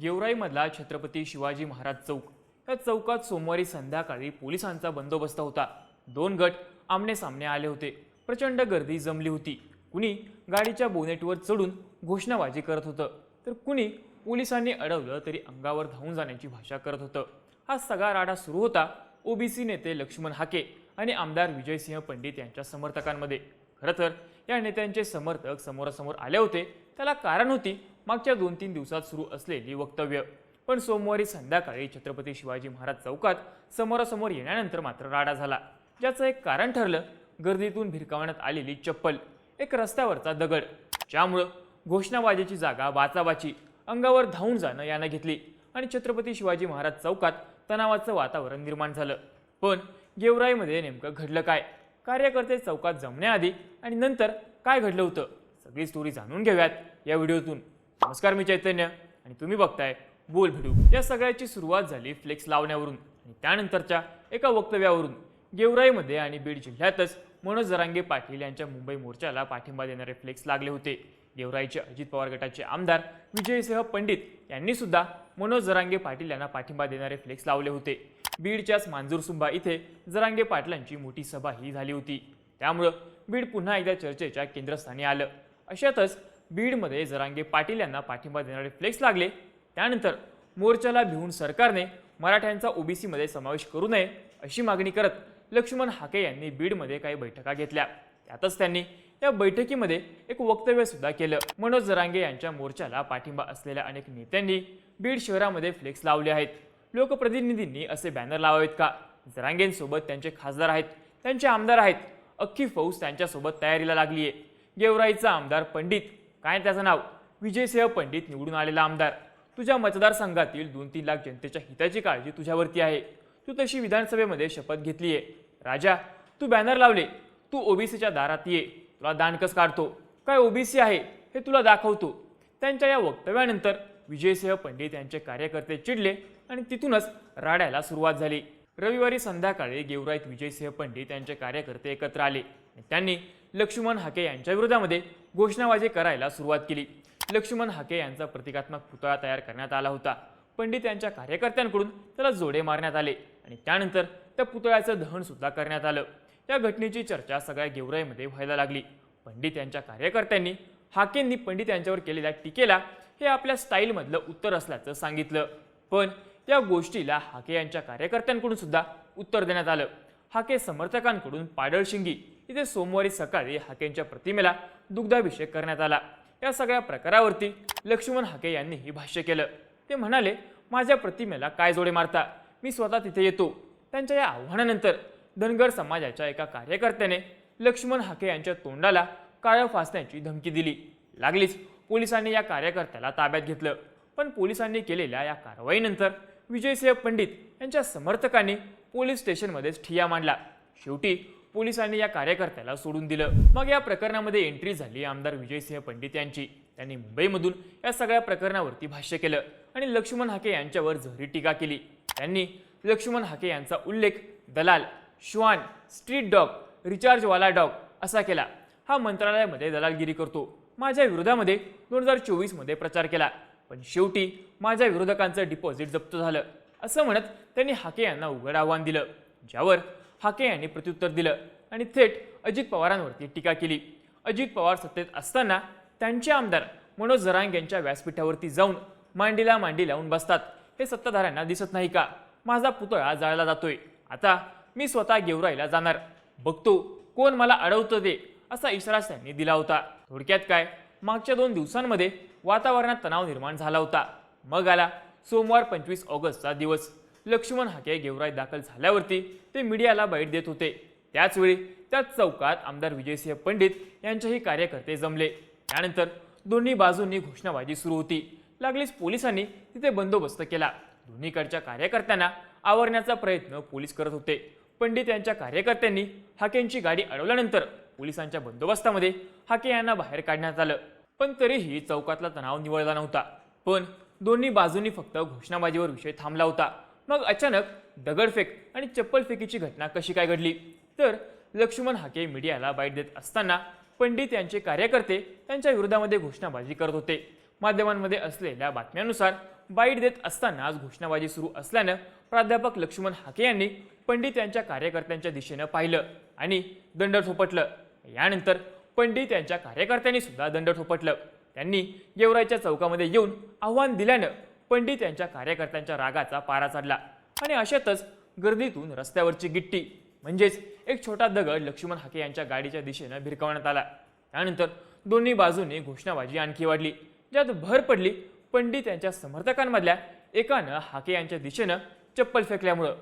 गेवराईमधला छत्रपती शिवाजी महाराज चौक. या चौकात सोमवारी संध्याकाळी पोलिसांचा बंदोबस्त होता. दोन गट आमने सामने आले होते. प्रचंड गर्दी जमली होती. कुणी गाडीच्या बोनेटवर चढून घोषणाबाजी करत होतं. तर कुणी पोलिसांनी अडवलं तरी अंगावर धावून जाण्याची भाषा करत होतं. हा सगळा राडा सुरू होता ओबीसी नेते लक्ष्मण हाके आणि आमदार विजयसिंह पंडित यांच्या समर्थकांमध्ये. खरं तर या नेत्यांचे समर्थक समोरासमोर आले होते. त्याला कारण होती मागच्या दोन तीन दिवसात सुरू असलेली वक्तव्य. पण सोमवारी संध्याकाळी छत्रपती शिवाजी महाराज चौकात समोरासमोर येण्यानंतर मात्र राडा झाला. ज्याचं एक कारण ठरलं गर्दीतून भिरकावण्यात आलेली चप्पल एक रस्त्यावरचा दगड. ज्यामुळं घोषणाबाजीची जागा वाचावाची अंगावर धावून जाणं यानं घेतली आणि छत्रपती शिवाजी महाराज चौकात तणावाचं वातावरण निर्माण झालं. पण गेवराईमध्ये नेमकं घडलं काय? कार्यकर्ते चौकात जमण्याआधी आणि नंतर काय घडलं होतं? सगळी स्टोरी जाणून घेऊयात या व्हिडिओतून. नमस्कार मी चैतन्य आणि तुम्ही बघताय बोल भिडू. या सगळ्याची सुरुवात झाली फ्लेक्स लावण्यावरून आणि त्यानंतरच्या एका वक्तव्यावरून. गेवराईमध्ये आणि बीड जिल्ह्यातच मनोज जरांगे पाटील यांच्या मुंबई मोर्चाला पाठिंबा देणारे फ्लेक्स लागले होते. गेवराईचे अजित पवार गटाचे आमदार विजयसिंह पंडित यांनी सुद्धा मनोज जरांगे पाटील यांना पाठिंबा देणारे फ्लेक्स लावले होते. बीडच्याच मांजूरसुंबा इथे जरांगे पाटलांची मोठी सभा ही झाली होती. त्यामुळं बीड पुन्हा एकदा चर्चेच्या केंद्रस्थानी आलं. अशातच बीडमध्ये जरांगे पाटील यांना पाठिंबा देणारे फ्लेक्स लागले. त्यानंतर मोर्चाला भिवून सरकारने मराठ्यांचा ओबीसीमध्ये समावेश करू नये अशी मागणी करत लक्ष्मण हाके यांनी बीडमध्ये काही बैठका घेतल्या. त्यातच त्यांनी या बैठकीमध्ये एक वक्तव्य सुद्धा केलं. मनोज जरांगे यांच्या मोर्चाला पाठिंबा असलेल्या अनेक नेत्यांनी बीड शहरामध्ये फ्लेक्स लावले आहेत. लोकप्रतिनिधींनी असे बॅनर लावावेत का? जरांगेंसोबत त्यांचे खासदार आहेत. त्यांचे आमदार आहेत. अख्खी फौज त्यांच्यासोबत तयारीला लागली आहे गेवराईचा आमदार पंडित काय त्याचं नाव? विजयसिंह पंडित निवडून आलेला आमदार. तुझ्या मतदारसंघातील दोन तीन लाख जनतेच्या हिताची काळजी तुझ्यावरती आहे. तू तशी विधानसभेमध्ये शपथ घेतलीये राजा तू बॅनर लावले. तू ओबीसीच्या दारात ये. तुला दानकस काढतो? काय ओबीसी आहे? हे तुला दाखवतो. त्यांच्या या वक्तव्यानंतर विजयसिंह पंडित यांचे कार्यकर्ते चिडले आणि तिथूनच राड्याला सुरुवात झाली. रविवारी संध्याकाळी गेवराईत विजयसिंह पंडित यांचे कार्यकर्ते एकत्र आले त्यांनी लक्ष्मण हाके यांच्या विरोधामध्ये घोषणाबाजी करायला सुरुवात केली. लक्ष्मण हाके यांचा प्रतिकात्मक पुतळा तयार करण्यात आला होता. पंडित यांच्या कार्यकर्त्यांकडून त्याला जोडे मारण्यात आले आणि त्यानंतर त्या पुतळ्याचं दहन सुद्धा करण्यात आलं. या घटनेची चर्चा सगळ्या गेवराईमध्ये व्हायला लागली. पंडित यांच्या कार्यकर्त्यांनी हाकेंनी पंडित यांच्यावर केलेल्या टीकेला हे आपल्या स्टाईलमधलं उत्तर असल्याचं सांगितलं. पण या गोष्टीला हाके यांच्या कार्यकर्त्यांकडून सुद्धा उत्तर देण्यात आलं. हाके समर्थकांकडून पाडळशिंगी इथे सोमवारी सकाळी हाकेंच्या प्रतिमेला दुग्धाभिषेक करण्यात आला. या सगळ्या प्रकारावरती लक्ष्मण हाके यांनीही भाष्य केलं. ते म्हणाले माझ्या प्रतिमेला काय जोडे मारता? मी स्वतः तिथे येतो. त्यांच्या या आव्हानानंतर धनगर समाजाच्या एका कार्यकर्त्याने लक्ष्मण हाके यांच्या तोंडाला काळं फासण्याची धमकी दिली. लागलीच पोलिसांनी या कार्यकर्त्याला ताब्यात घेतलं. पण पोलिसांनी केलेल्या या कारवाईनंतर विजयसिंह पंडित यांच्या समर्थकांनी पोलीस स्टेशनमध्येच ठिया मांडला. शेवटी पोलिसांनी या कार्यकर्त्याला सोडून दिलं. मग या प्रकरणामध्ये एंट्री झाली आमदार विजयसिंह पंडित यांची. त्यांनी मुंबईमधून या सगळ्या प्रकरणावरती भाष्य केलं आणि लक्ष्मण हाके यांच्यावर जहरी टीका केली. त्यांनी लक्ष्मण हाके यांचा उल्लेख दलाल श्वान स्ट्रीट डॉग रिचार्जवाला डॉग असा केला. हा मंत्रालयामध्ये दलालगिरी करतो. माझ्या विरोधामध्ये दोन हजार चोवीसमध्ये प्रचार केला. पण शेवटी माझ्या विरोधकांचं डिपॉझिट जप्त झालं. असं म्हणत त्यांनी हाके यांना उघड आव्हान दिलं. ज्यावर हाके यांनी प्रत्युत्तर दिलं आणि थेट अजित पवारांवरती टीका केली. अजित पवार सत्तेत असताना त्यांचे आमदार मनोज जरांग यांच्या व्यासपीठावरती जाऊन मांडीला मांडी लावून बसतात. हे सत्ताधाऱ्यांना दिसत नाही का? माझा पुतळा जाळला जातोय. आता मी स्वतः गेवराईला जाणार. बघतो कोण मला अडवतं दे असा इशारा त्यांनी दिला होता. थोडक्यात काय? मागच्या दोन दिवसांमध्ये वातावरणात तणाव निर्माण झाला होता. मग आला सोमवार पंचवीस ऑगस्टचा दिवस. लक्ष्मण हाके गेवराईत दाखल झाल्यावरती ते मीडियाला बाईट देत होते. त्याचवेळी त्याच चौकात आमदार विजयसिंह पंडित यांचेही कार्यकर्ते जमले. त्यानंतर दोन्ही बाजूंनी घोषणाबाजी सुरू होती. लागलीच पोलिसांनी तिथे बंदोबस्त केला. दोन्हीकडच्या कार्यकर्त्यांना आवरण्याचा प्रयत्न पोलीस करत होते. पंडित यांच्या कार्यकर्त्यांनी हाकेंची गाडी अडवल्यानंतर पोलिसांच्या बंदोबस्तामध्ये हाके यांना बाहेर काढण्यात आलं. पण तरीही चौकातला तणाव निवळला नव्हता. पण दोन्ही बाजूंनी फक्त घोषणाबाजीवर विषय थांबला होता. मग अचानक दगडफेक आणि चप्पलफेकीची घटना कशी काय घडली? तर लक्ष्मण हाके मीडियाला बाईट देत असताना पंडित यांचे कार्यकर्ते त्यांच्या विरोधामध्ये घोषणाबाजी करत होते. माध्यमांमध्ये असलेल्या बातम्यानुसार बाईट देत असतानाच घोषणाबाजी सुरू असल्यानं प्राध्यापक लक्ष्मण हाके यांनी पंडित यांच्या कार्यकर्त्यांच्या दिशेनं पाहिलं आणि दंड थोपटलं यानंतर पंडित यांच्या कार्यकर्त्यांनी सुद्धा दंड ठोपटलं. त्यांनी गेवराईच्या चौकामध्ये येऊन आव्हान दिल्यानं पंडित यांच्या कार्यकर्त्यांच्या रागाचा पारा चढला. आणि अशातच गर्दीतून रस्त्यावरची गिट्टी म्हणजेच एक छोटा दगड लक्ष्मण हाके यांच्या गाडीच्या दिशेनं भिरकवण्यात आला. त्यानंतर दोन्ही बाजूने घोषणाबाजी आणखी वाढली. ज्यात भर पडली पंडित यांच्या समर्थकांमधल्या एकानं हाके यांच्या दिशेनं चप्पल फेकल्यामुळं.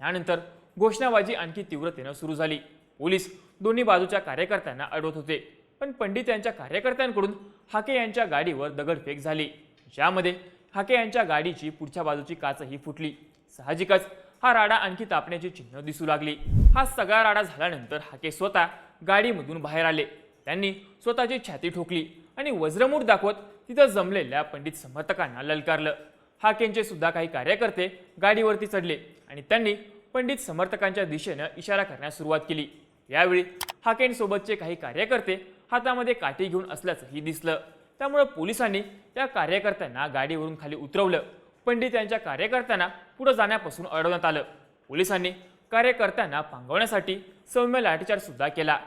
त्यानंतर घोषणाबाजी आणखी तीव्रतेनं सुरू झाली. पोलीस दोन्ही बाजूच्या कार्यकर्त्यांना अडवत होते पण पंडित यांच्या कार्यकर्त्यांकडून हाके यांच्या गाडीवर दगडफेक झाली. ज्यामध्ये हाके यांच्या गाडीची पुढच्या बाजूची काचही फुटली. साहजिकच हा राडा आणखी तापण्याची चिन्ह दिसू लागली. हा सगळा राडा झाल्यानंतर हाके स्वतः गाडीमधून बाहेर आले. त्यांनी स्वतःची छाती ठोकली आणि वज्रमूठ दाखवत तिथं जमलेल्या पंडित समर्थकांना ललकारलं. हाकेंचे सुद्धा काही कार्यकर्ते गाडीवरती चढले आणि त्यांनी पंडित समर्थकांच्या दिशेनं इशारा करण्यास सुरुवात केली. यावेळी हाकेंसोबतचे काही कार्यकर्ते हातामध्ये काठी घेऊन असल्याचंही दिसलं. त्यामुळे पोलिसांनी त्या कार्यकर्त्यांना गाडीवरून खाली उतरवलं. पंडित यांच्या कार्यकर्त्यांना पुढे जाण्यापासून अडवण्यात आलं. पोलिसांनी कार्यकर्त्यांना पांगवण्यासाठी सौम्य लाठीचार्ज सुद्धा केला.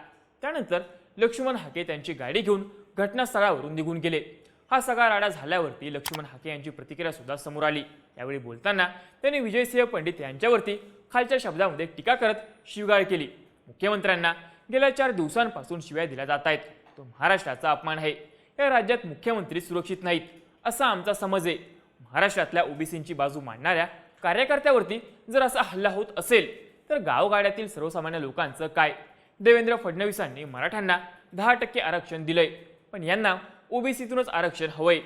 त्यानंतर लक्ष्मण हाके त्यांची गाडी घेऊन घटनास्थळावरून निघून गेले. हा सगळा राडा झाल्यावरती लक्ष्मण हाके यांची प्रतिक्रिया सुद्धा समोर आली. यावेळी बोलताना त्यांनी विजयसिंह पंडित यांच्यावरती खालच्या शब्दामध्ये टीका करत शिवगाळ केली. मुख्यमंत्र्यांना गेल्या चार दिवसांपासून शिव्या दिल्या जात आहेत. तो महाराष्ट्राचा अपमान आहे. या राज्यात मुख्यमंत्री सुरक्षित नाहीत असा आमचा समज आहे. महाराष्ट्रातल्या ओबीसींची बाजू मांडणाऱ्या कार्यकर्त्यावरती जर असा हल्ला होत असेल तर गावगाड्यातील सर्वसामान्य लोकांचं काय? देवेंद्र फडणवीसांनी मराठ्यांना दहा टक्के आरक्षण दिलंय पण यांना ओबीसीतूनच आरक्षण हवंय.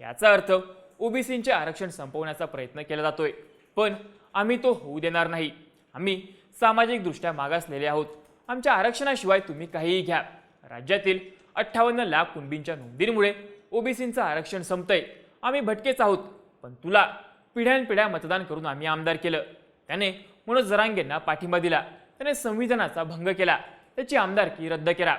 याचा अर्थ ओबीसींचे आरक्षण संपवण्याचा प्रयत्न केला जातोय पण आम्ही तो होऊ देणार नाही. आम्ही सामाजिकदृष्ट्या मागासलेले आहोत. आमच्या आरक्षणाशिवाय तुम्ही काहीही घ्या. राज्यातील अठ्ठावन्न लाख कुणबींच्या नोंदींमुळे ओबीसींचं आरक्षण संपतंय. आम्ही भटकेच आहोत पण तुला पिढ्यानपिढ्या मतदान करून आम्ही आमदार केलं. त्याने मनोज जरांगेंना पाठिंबा दिला. त्याने संविधानाचा भंग केला. त्याची आमदारकी रद्द केला.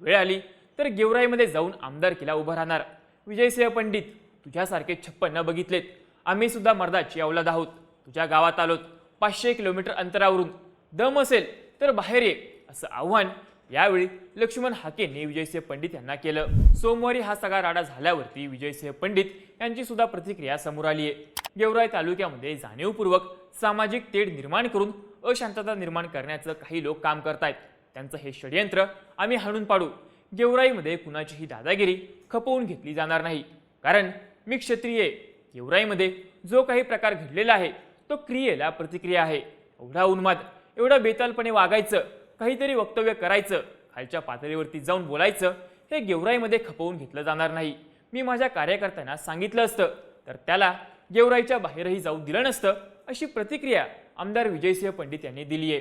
वेळ आली तर गेवराईमध्ये जाऊन आमदारकीला उभं राहणार. विजयसिंह पंडित तुझ्यासारखे छप्पन्न बघितलेत. आम्ही सुद्धा मर्दाची अवलाद आहोत. तुझ्या गावात आलोत. पाचशे किलोमीटर अंतरावरून. दम असेल तर बाहेर ये असं आव्हान यावेळी लक्ष्मण हाकेने विजयसिंह पंडित यांना केलं. सोमवारी हा सगळा राडा झाल्यावरती विजयसिंह पंडित यांची सुद्धा प्रतिक्रिया समोर आली आहे. गेवराई तालुक्यामध्ये जाणीवपूर्वक सामाजिक तेढ निर्माण करून अशांतता निर्माण करण्याचं काही लोक काम करतायत. त्यांचं हे षडयंत्र आम्ही हाणून पाडू. गेवराईमध्ये कुणाचीही दादागिरी खपवून घेतली जाणार नाही. कारण मी क्षत्रिय गेवराईमध्ये जो काही प्रकार घडलेला आहे तो क्रियेला प्रतिक्रिया आहे. एवढा उन्माद एवढं बेतालपणे वागायचं काहीतरी वक्तव्य करायचं खालच्या पातळीवरती जाऊन बोलायचं हे गेवराईमध्ये खपवून घेतलं जाणार नाही. मी माझ्या कार्यकर्त्यांना सांगितलं असतं तर त्याला गेवराईच्या बाहेरही जाऊ दिलं नसतं अशी प्रतिक्रिया आमदार विजयसिंह पंडित यांनी दिली आहे.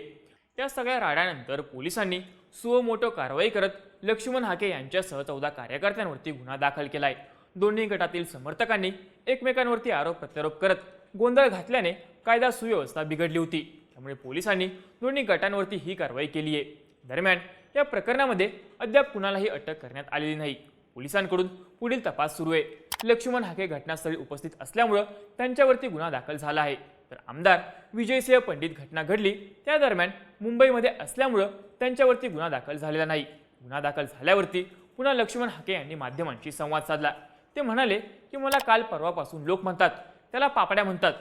त्या सगळ्या राड्यानंतर पोलिसांनी सुवमोटो कारवाई करत लक्ष्मण हाके यांच्यासह चौदा कार्यकर्त्यांवरती गुन्हा दाखल केला आहे दोन्ही गटातील समर्थकांनी एकमेकांवरती आरोप प्रत्यारोप करत गोंधळ घातल्याने कायदा सुव्यवस्था बिघडली होती. त्यामुळे पोलिसांनी दोन्ही गटांवरती ही कारवाई केली आहे. दरम्यान या प्रकरणामध्ये अद्याप कुणालाही अटक करण्यात आलेली नाही. पोलिसांकडून पुढील तपास सुरू आहे. लक्ष्मण हाके घटनास्थळी उपस्थित असल्यामुळं त्यांच्यावरती गुन्हा दाखल झाला आहे. तर आमदार विजयसिंह पंडित घटना घडली त्या दरम्यान मुंबईमध्ये असल्यामुळं त्यांच्यावरती गुन्हा दाखल झालेला नाही. गुन्हा दाखल झाल्यावरती पुन्हा लक्ष्मण हाके यांनी माध्यमांशी संवाद साधला. ते म्हणाले की मला काल परवापासून लोक म्हणतात त्याला पापड्या म्हणतात.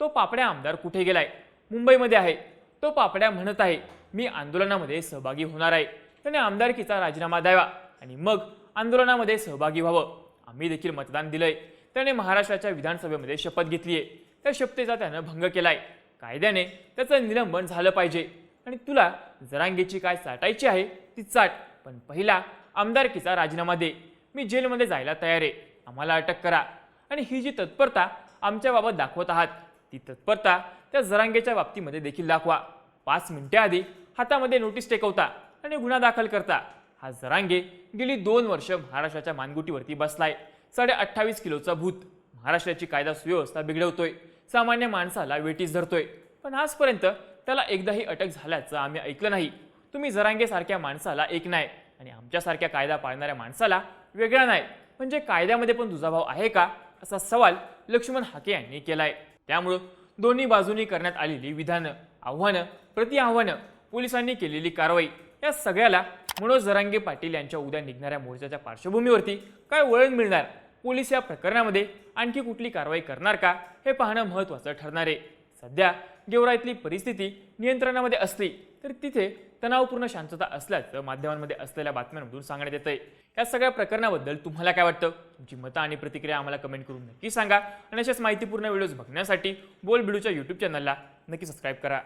तो पापड्या आमदार कुठे गेलाय? मुंबईमध्ये आहे. तो पापड्या म्हणत आहे मी आंदोलनामध्ये सहभागी होणार आहे. त्याने आमदारकीचा राजीनामा द्यावा आणि मग आंदोलनामध्ये सहभागी व्हावं. आम्ही देखील मतदान दिलंय. त्याने महाराष्ट्राच्या विधानसभेमध्ये शपथ घेतली आहे त्या शपथेचा त्यानं भंग केलाय. कायद्याने त्याचं निलंबन झालं पाहिजे. आणि तुला जरांगेची काय चाटायची आहे ती चाट पण पहिला आमदारकीचा राजीनामा दे. मी जेलमध्ये जायला तयार आहे. आम्हाला अटक करा. आणि ही जी तत्परता आमच्याबाबत दाखवत आहात ती तत्परता त्या जरांगेच्या बाबतीमध्ये देखील दाखवा. पाच मिनिटे आधी हातामध्ये नोटीस टेकवता आणि गुन्हा दाखल करता. हा जरांगे गेली दोन वर्ष महाराष्ट्राच्या मानगुटीवरती बसलाय. साडे अठ्ठावीस किलोचा भूत. महाराष्ट्राची कायदा सुव्यवस्था बिघडवतोय. सामान्य माणसाला वेटीस धरतोय. पण आजपर्यंत त्याला एकदाही अटक झाल्याचं आम्ही ऐकलं नाही. तुम्ही जरांगेसारख्या माणसाला एक नाही आणि आमच्यासारख्या कायदा पाळणाऱ्या माणसाला वेगळा नाही. म्हणजे कायद्यामध्ये पण दुजाभाव आहे का? असा सवाल लक्ष्मण हाके यांनी केलाय. त्यामुळं दोन्ही बाजूनी करण्यात आलेली विधानं आव्हानं प्रति आव्हानं पोलिसांनी केलेली कारवाई या सगळ्याला मनोज जरांगे पाटील यांच्या उद्या निघणाऱ्या मोर्चाच्या पार्श्वभूमीवरती काय वळण मिळणार? पोलीस या प्रकरणामध्ये आणखी कुठली कारवाई करणार का? हे पाहणं महत्त्वाचं ठरणार आहे. सध्या गेवराईतली परिस्थिती नियंत्रणामध्ये असली तर तिथे तणावपूर्ण शांतता असल्याचं माध्यमांमध्ये असलेल्या बातम्यांमधून सांगण्यात येतंय. या सगळ्या प्रकरणाबद्दल तुम्हाला काय वाटतं? तुमची मतं आणि प्रतिक्रिया आम्हाला कमेंट करून नक्की सांगा. आणि अशाच माहितीपूर्ण व्हिडिओज बघण्यासाठी बोल बिडूच्या यूट्यूब चॅनलला नक्की सबस्क्राईब करा.